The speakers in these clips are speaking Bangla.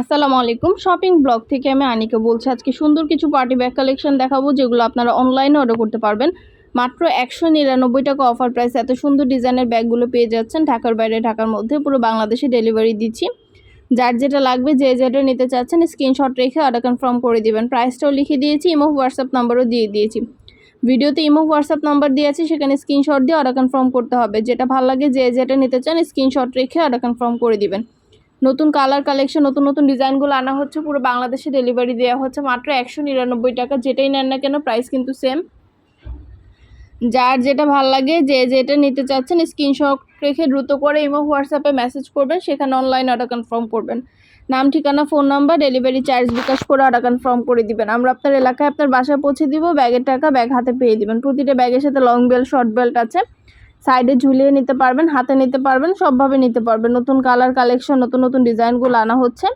আসসালামু আলাইকুম। শপিং ব্লগ থেকে আমি আনিকা বলছি, আজকে সুন্দর কিছু পার্টি ব্যাগ কালেকশন দেখাবো, যেগুলো আপনারা অনলাইনে অর্ডার করতে পারবেন। মাত্র একশো নিরানব্বই টাকা অফার প্রাইস এত সুন্দর ডিজাইনের ব্যাগগুলো পেয়ে যাচ্ছেন ঢাকার বাইরে, ঢাকার মধ্যে পুরো বাংলাদেশে ডেলিভারি দিচ্ছি। যার যেটা লাগবে, যে যেটা নিতে চাচ্ছেন স্ক্রিনশট রেখে অর্ডার কনফার্ম করে দিবেন। প্রাইসটাও লিখে দিয়েছি ইমো হোয়াটসঅ্যাপ নাম্বারও দিয়ে দিয়েছি। ভিডিওতে ইমো হোয়াটসঅ্যাপ নাম্বার দিয়ে আছে, সেখানে স্ক্রিনশট দিয়ে অর্ডার কনফার্ম করতে হবে। যেটা ভালো লাগে, যে যেটা নিতে চান স্ক্রিনশট রেখে অর্ডার কনফার্ম করে দিবেন। নতুন কালার কালেকশন নতুন নতুন ডিজাইনগুলো আনা হচ্ছে, পুরো বাংলাদেশে ডেলিভারি দেওয়া হচ্ছে, মাত্র একশো নিরানব্বই টাকা, যেটাই নেন না কেন প্রাইস কিন্তু সেম যার যেটা ভালো লাগে, যে যেটা নিতে চাচ্ছেন স্ক্রিনশট রেখে দ্রুত করে ইমো হোয়াটসঅ্যাপে মেসেজ করবেন, সেখানে অনলাইন অর্ডার কনফার্ম করবেন। নাম, ঠিকানা phone number delivery charge bKash করে অর্ডার কনফার্ম করে দিবেন। আমরা আপনার এলাকায় আপনার বাসায় পৌঁছে দিব ব্যাগের টাকা ব্যাগ হাতে পেয়ে দিবেন। প্রতিটা ব্যাগের সাথে লং বেল্ট শর্ট বেল্ট আছে। সাইডে ঝুলিয়ে নিতে পারবেন, হাতে নিতে পারবেন, সবভাবে নিতে পারবেন। নতুন কালার কালেকশন নতুন নতুন ডিজাইনগুলো আনা হচ্ছে।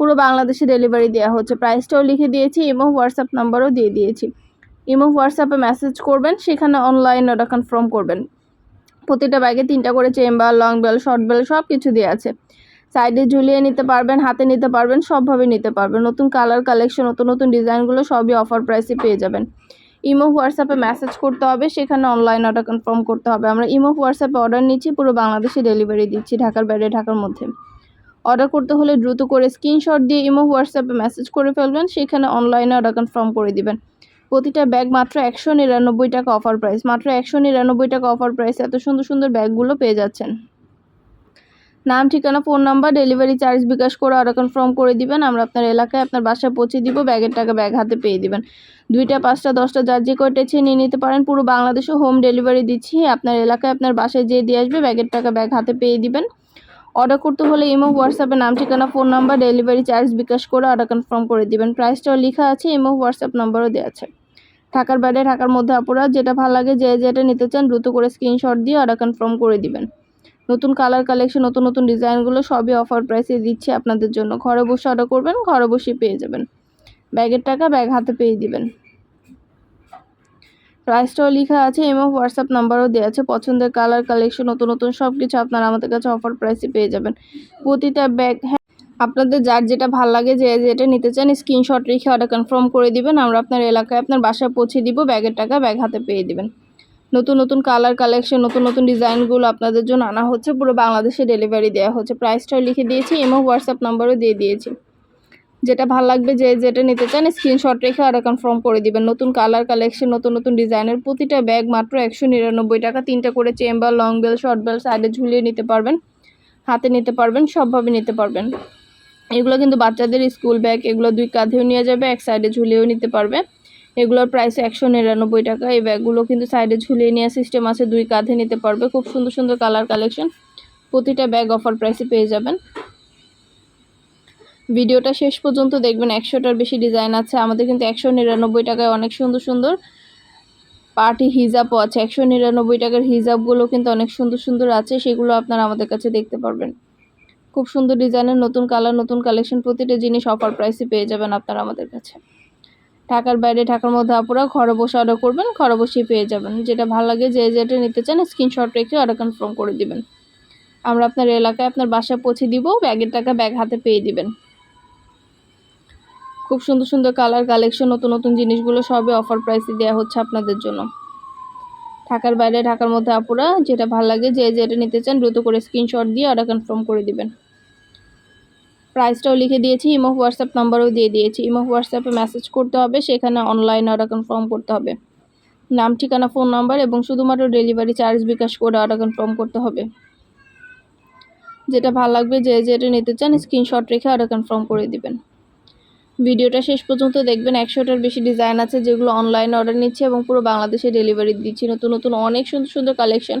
পুরো বাংলাদেশে ডেলিভারি দেওয়া হচ্ছে। প্রাইসটাও লিখে দিয়েছি ইমো হোয়াটসঅ্যাপ নাম্বারও দিয়ে দিয়েছি। ইমো হোয়াটসঅ্যাপে মেসেজ করবেন, সেখানে অনলাইন অর্ডার কনফার্ম করবেন। প্রতিটা ব্যাগে তিনটা করে chamber long belt short belt সব কিছু দেওয়া আছে। সাইডে ঝুলিয়ে নিতে পারবেন, হাতে নিতে পারবেন, সবভাবে নিতে পারবেন। নতুন কালার কালেকশন নতুন নতুন ডিজাইনগুলো সবই অফার প্রাইসে পেয়ে যাবেন। ইমো, হোয়াটসঅ্যাপে মেসেজ করতে হবে, সেখানে অনলাইন অর্ডার কনফার্ম করতে হবে। আমরা ইমো, হোয়াটসঅ্যাপে অর্ডার নিচ্ছি, পুরো বাংলাদেশে ডেলিভারি দিচ্ছি, ঢাকার বাইরে, ঢাকার মধ্যে। অর্ডার করতে হলে দ্রুত করে স্ক্রিনশট দিয়ে ইমো, হোয়াটসঅ্যাপে মেসেজ করে ফেলবেন, সেখানে অনলাইনে অর্ডার কনফার্ম করে দিবেন। প্রতিটা ব্যাগ মাত্র একশো নিরানব্বই টাকা অফার প্রাইস মাত্র একশো নিরানব্বই টাকা অফার প্রাইস এত সুন্দর সুন্দর ব্যাগগুলো পেয়ে যাচ্ছেন। নাম, ঠিকানা, phone number delivery charge bKash করে অর্ডার কনফার্ম করে দিবেন। আমরা আপনার এলাকায় আপনার বাসায় পৌঁছে দিব ব্যাগের টাকা ব্যাগ হাতে পেয়ে দিবেন। দুইটা, পাঁচটা, দশটা, যার যে কয়টা ইচ্ছে নিয়ে নিতে পারেন। পুরো বাংলাদেশে হোম ডেলিভারি দিচ্ছি। আপনার এলাকায় আপনার বাসায় যেয়ে দিয়ে আসবে ব্যাগের টাকা ব্যাগ হাতে পেয়ে দিবেন। অর্ডার করতে হলে ইমো, হোয়াটসঅ্যাপে নাম, ঠিকানা, phone number delivery charge bKash করে অর্ডার কনফার্ম করে দিবেন। প্রাইসটাও লেখা আছে, ইমো, হোয়াটসঅ্যাপ নাম্বারও দেওয়া আছে। ঢাকার বাইরে, ঢাকার মধ্যে আপুরা, যেটা ভালো লাগে, যে যেটা নিতে চান, দ্রুত করে স্ক্রিনশট দিয়ে অর্ডার কনফার্ম করে দিবেন। নতুন কালার কালেকশন নতুন নতুন ডিজাইনগুলো সবই অফার প্রাইসে দিচ্ছি আপনাদের জন্য। ঘরে বসে অর্ডার করবেন, ঘরে বসে পেয়ে যাবেন। ব্যাগের টাকা ব্যাগ হাতে পেয়ে দিবেন। প্রাইসটাও লেখা আছে এবং হোয়াটসঅ্যাপ নাম্বারও দেওয়া আছে। পছন্দের কালার কালেকশন নতুন নতুন সব কিছু আপনারা আমাদের কাছে অফার প্রাইসে পেয়ে যাবেন। প্রতিটা ব্যাগ হ্যাঁ আপনাদের যার যেটা ভালো লাগে, যে যেটা নিতে চান স্ক্রিনশট রেখে অর্ডার কনফার্ম করে দিবেন। আমরা আপনার এলাকায় আপনার বাসায় পৌঁছে দিব ব্যাগের টাকা ব্যাগ হাতে পেয়ে দিবেন। নতুন নতুন কালার কালেকশন নতুন নতুন ডিজাইনগুলো আপনাদের জন্য আনা হচ্ছে। পুরো বাংলাদেশে ডেলিভারি দেওয়া হচ্ছে। প্রাইসটাও লিখে দিয়েছি এবং হোয়াটসঅ্যাপ নাম্বারও দিয়ে দিয়েছি। যেটা ভালো লাগবে, যে যেটা নিতে চান স্ক্রিনশট রেখে অর্ডার কনফার্ম করে দিবেন। নতুন কালার কালেকশন নতুন নতুন ডিজাইনের প্রতিটা ব্যাগ মাত্র একশো নিরানব্বই টাকা। তিনটা করে chamber long belt short belt সাইডে ঝুলিয়ে নিতে পারবেন। হাতে নিতে পারবেন, সবভাবে নিতে পারবেন। এগুলো কিন্তু বাচ্চাদের স্কুল ব্যাগ এগুলো দুই কাঁধেও নিয়ে যাবে, এক সাইডে ঝুলিয়েও নিতে পারবে। এগুলোর প্রাইস একশো নিরানব্বই টাকা। এই ব্যাগগুলো কিন্তু সাইডে ঝুলিয়ে নেওয়ার সিস্টেম আছে, দুই কাঁধে নিতে পারবে। খুব সুন্দর সুন্দর কালার কালেকশন প্রতিটা ব্যাগ অফার প্রাইসে পেয়ে যাবেন। ভিডিওটা শেষ পর্যন্ত দেখবেন। একশোটার বেশি ডিজাইন আছে। আমাদের কিন্তু একশো নিরানব্বই টাকায় অনেক সুন্দর সুন্দর পার্টি হিজাবও আছে। একশো নিরানব্বই টাকার হিজাবগুলো কিন্তু অনেক সুন্দর সুন্দর আছে। সেগুলো আপনারা আমাদের কাছে দেখতে পারবেন। খুব সুন্দর ডিজাইনের নতুন কালার নতুন কালেকশন প্রতিটা জিনিস অফার প্রাইসে পেয়ে যাবেন আপনারা আমাদের কাছে। ঢাকার বাইরে, ঢাকার মধ্যে আপুরা ঘরে বসে অর্ডার করবেন, ঘরে বসেই পেয়ে যাবেন। যেটা ভালো লাগে যে যেটা নিতে চান স্ক্রিনশট রেখে অর্ডার কনফার্ম করে দিবেন। আমরা আপনার এলাকায় আপনার বাসায় পৌঁছে দিব, ব্যাগের টাকা ব্যাগ হাতে পেয়ে দিবেন। খুব সুন্দর সুন্দর কালার কালেকশন নতুন নতুন জিনিসগুলো সবই অফার প্রাইসে দেওয়া হচ্ছে আপনাদের জন্য। ঢাকার বাইরে, ঢাকার মধ্যে আপুরা যেটা ভালো লাগে যে যেটা নিতে চান, দ্রুত করে স্ক্রিনশট দিয়ে অর্ডার কনফার্ম করে দিবেন। প্রাইসটাও লিখে দিয়েছি, ইমো হোয়াটসঅ্যাপ নাম্বারও দিয়ে দিয়েছি। ইমো হোয়াটসঅ্যাপে মেসেজ করতে হবে, সেখানে অনলাইন অর্ডার কনফার্ম করতে হবে। নাম, ঠিকানা ফোন নাম্বার এবং শুধুমাত্র ডেলিভারি চার্জ বিকাশ করে অর্ডার কনফার্ম করতে হবে। যেটা ভালো লাগবে, যে যেটা নিতে চান স্ক্রিনশট রেখে অর্ডার কনফার্ম করে দিবেন। ভিডিওটা শেষ পর্যন্ত দেখবেন, একশোটার বেশি ডিজাইন আছে যেগুলো অনলাইনে অর্ডার নিচ্ছে এবং পুরো বাংলাদেশে ডেলিভারি দিচ্ছি। নতুন নতুন অনেক সুন্দর সুন্দর কালেকশন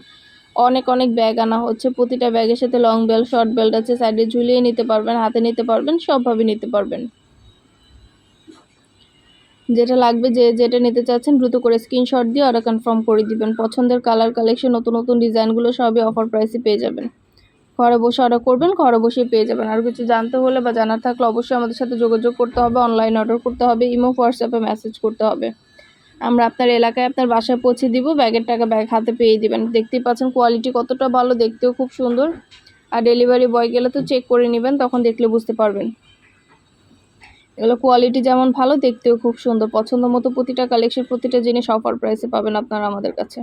অনেক অনেক ব্যাগ আনা হচ্ছে। প্রতিটা ব্যাগের সাথে লং বেল্ট শর্ট বেল্ট আছে। সাইডে ঝুলিয়ে নিতে পারবেন, হাতে নিতে পারবেন, সবভাবে নিতে পারবেন। যেটা লাগবে, যে যেটা নিতে চাচ্ছেন, দ্রুত করে স্ক্রিনশট দিয়ে অর্ডার কনফার্ম করে দিবেন। পছন্দের কালার কালেকশন নতুন নতুন ডিজাইনগুলো সবই অফার প্রাইসে পেয়ে যাবেন। ঘরে বসে অর্ডার করবেন, ঘরে বসে পেয়ে যাবেন। আর কিছু জানতে হলে বা জানার থাকলে অবশ্যই আমাদের সাথে যোগাযোগ করতে হবে অনলাইন অর্ডার করতে হবে ইমো হোয়াটসঅ্যাপে মেসেজ করতে হবে। আমরা আপনার এলাকায় আপনার বাসায় পৌঁছে দিব, ব্যাগের টাকা ব্যাগ হাতে পেয়ে দিবেন। দেখতেই পাচ্ছেন কোয়ালিটি কতটা ভালো, দেখতেও খুব সুন্দর। আর ডেলিভারি বয় গেলে তো চেক করে নেবেন, তখন দেখলে বুঝতে পারবেন। এগুলো কোয়ালিটি যেমন ভালো, দেখতেও খুব সুন্দর। পছন্দ মতো প্রতিটা কালেকশন প্রতিটা জিনিস অফার প্রাইসে পাবেন আপনারা আমাদের কাছে।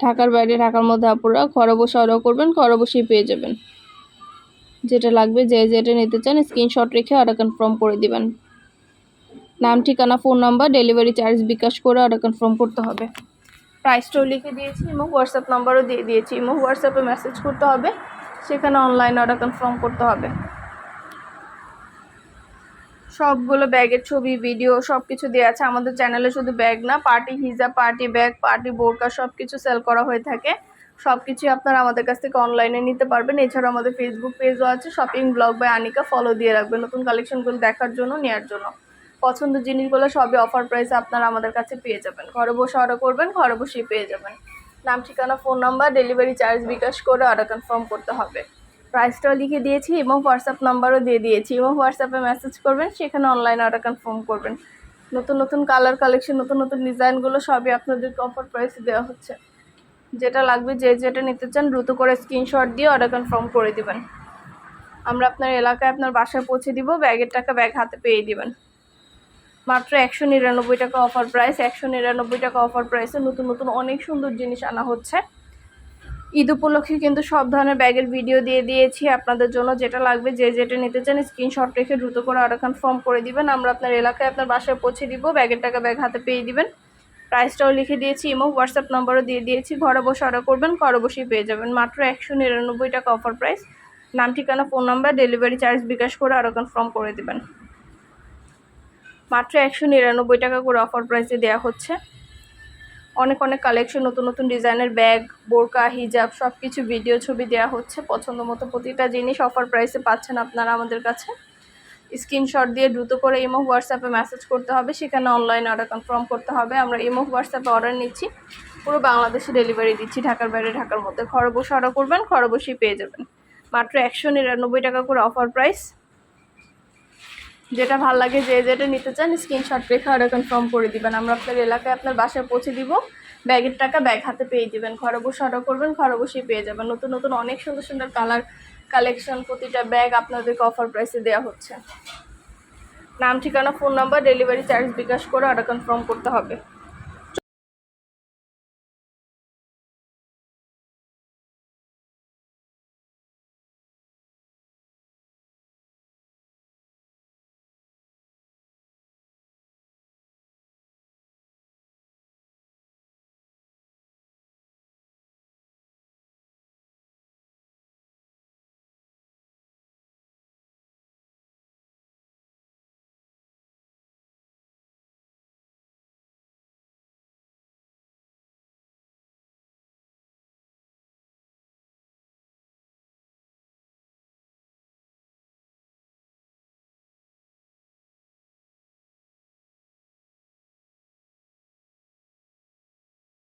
ঢাকার বাইরে, ঢাকার মধ্যে আপুরা ঘরে বসে অর্ডার করবেন, ঘরে বসেই পেয়ে যাবেন। যেটা লাগবে যে যেটা নিতে চান স্ক্রিনশট রেখে অর্ডার কনফার্ম করে দিবেন। নাম, ঠিকানা, phone number, delivery charge bKash করে অর্ডার কনফার্ম করতে হবে। প্রাইসটাও লিখে দিয়েছি এবং হোয়াটসঅ্যাপ নাম্বারও দিয়ে দিয়েছি। এবং হোয়াটসঅ্যাপে মেসেজ করতে হবে, সেখানে অনলাইন অর্ডার কনফার্ম করতে হবে। সবগুলো ব্যাগের ছবি ভিডিও সব কিছু দেওয়া আছে। আমাদের চ্যানেলে শুধু ব্যাগ না পার্টি হিজা পার্টি ব্যাগ পার্টি বোরকা সব কিছু সেল করা হয়ে থাকে। সব কিছুই আপনারা আমাদের কাছ থেকে অনলাইনে নিতে পারবেন। এছাড়া আমাদের ফেসবুক পেজও আছে। Shopping vlog by Anika follow দিয়ে রাখবেন। নতুন কালেকশনগুলো দেখার জন্য নেওয়ার জন্য। পছন্দের জিনিসগুলো সবই অফার প্রাইসে আপনারা আমাদের কাছে পেয়ে যাবেন। ঘরে বসে অর্ডার করবেন, ঘরে বসেই পেয়ে যাবেন। নাম, ঠিকানা phone number delivery charge bKash করে অর্ডার কনফার্ম করতে হবে। প্রাইসটাও লিখে দিয়েছি এবং হোয়াটসঅ্যাপ নাম্বারও দিয়ে দিয়েছি এবং হোয়াটসঅ্যাপে মেসেজ করবেন, সেখানে অনলাইন অর্ডার কনফার্ম করবেন। নতুন নতুন কালার কালেকশন নতুন নতুন ডিজাইনগুলো সবই আপনাদেরকে অফার প্রাইসে দেওয়া হচ্ছে। যেটা লাগবে, যে যেটা নিতে চান দ্রুত করে স্ক্রিনশট দিয়ে অর্ডার কনফার্ম করে দেবেন। আমরা আপনার এলাকায় আপনার বাসায় পৌঁছে দিব, ব্যাগের টাকা ব্যাগ হাতে পেয়ে দিবেন। মাত্র একশো নিরানব্বই টাকা অফার প্রাইস একশো নিরানব্বই টাকা অফার প্রাইসে নতুন নতুন অনেক সুন্দর জিনিস আনা হচ্ছে। ঈদ উপলক্ষে কিন্তু সব ধরনের ব্যাগের ভিডিও দিয়ে দিয়েছি আপনাদের জন্য। যেটা লাগবে, যে যেটা নিতে চান স্ক্রিনশট রেখে দ্রুত করে অর্ডার কনফার্ম করে দিবেন। আমরা আপনার এলাকায় আপনার বাসায় পৌঁছে দিব ব্যাগের টাকা ব্যাগ হাতে পেয়ে দিবেন। প্রাইসটাও লিখে দিয়েছি এবং হোয়াটসঅ্যাপ নম্বরও দিয়ে দিয়েছি। ঘরে বসে অর্ডার করবেন, ঘরে বসেই পেয়ে যাবেন। মাত্র একশো নিরানব্বই টাকা অফার প্রাইস নাম, ঠিকানা phone number delivery charge bKash করে অর্ডার কনফার্ম করে দেবেন। মাত্র একশো নিরানব্বই টাকা করে অফার প্রাইসে দেওয়া হচ্ছে। অনেক অনেক কালেকশন নতুন নতুন ডিজাইনের ব্যাগ বোরকা হিজাব সব কিছু ভিডিও ছবি দেওয়া হচ্ছে। পছন্দ মতো প্রতিটা জিনিস অফার প্রাইসে পাচ্ছেন আপনারা আমাদের কাছে। স্ক্রিনশট দিয়ে দ্রুত করে ইমো হোয়াটসঅ্যাপে মেসেজ করতে হবে। সেখানে অনলাইন অর্ডার কনফার্ম করতে হবে। আমরা ইমো হোয়াটসঅ্যাপে অর্ডার নিচ্ছি। পুরো বাংলাদেশে ডেলিভারি দিচ্ছি। ঢাকার বাইরে, ঢাকার মধ্যে। ঘরে বসে অর্ডার করবেন, ঘরে বসেই পেয়ে যাবেন। মাত্র একশো নিরানব্বই টাকা করে অফার প্রাইস যেটা ভালো লাগে যে যেটা নিতে চান স্ক্রিনশট রেখে অর্ডার কনফার্ম করে দিবেন। আমরা আপনার এলাকায় আপনার বাসায় পৌঁছে দিব। ব্যাগের টাকা ব্যাগ হাতে পেয়ে যাবেন ঘরে বসে অর্ডার করবেন, ঘরে বসেই পেয়ে যাবেন। নতুন নতুন অনেক সুন্দর সুন্দর কালার কালেকশন প্রতিটা ব্যাগ আপনাদেরকে অফার প্রাইসে দেওয়া হচ্ছে। নাম, ঠিকানা phone number delivery charge bKash করে অর্ডার কনফার্ম করতে হবে।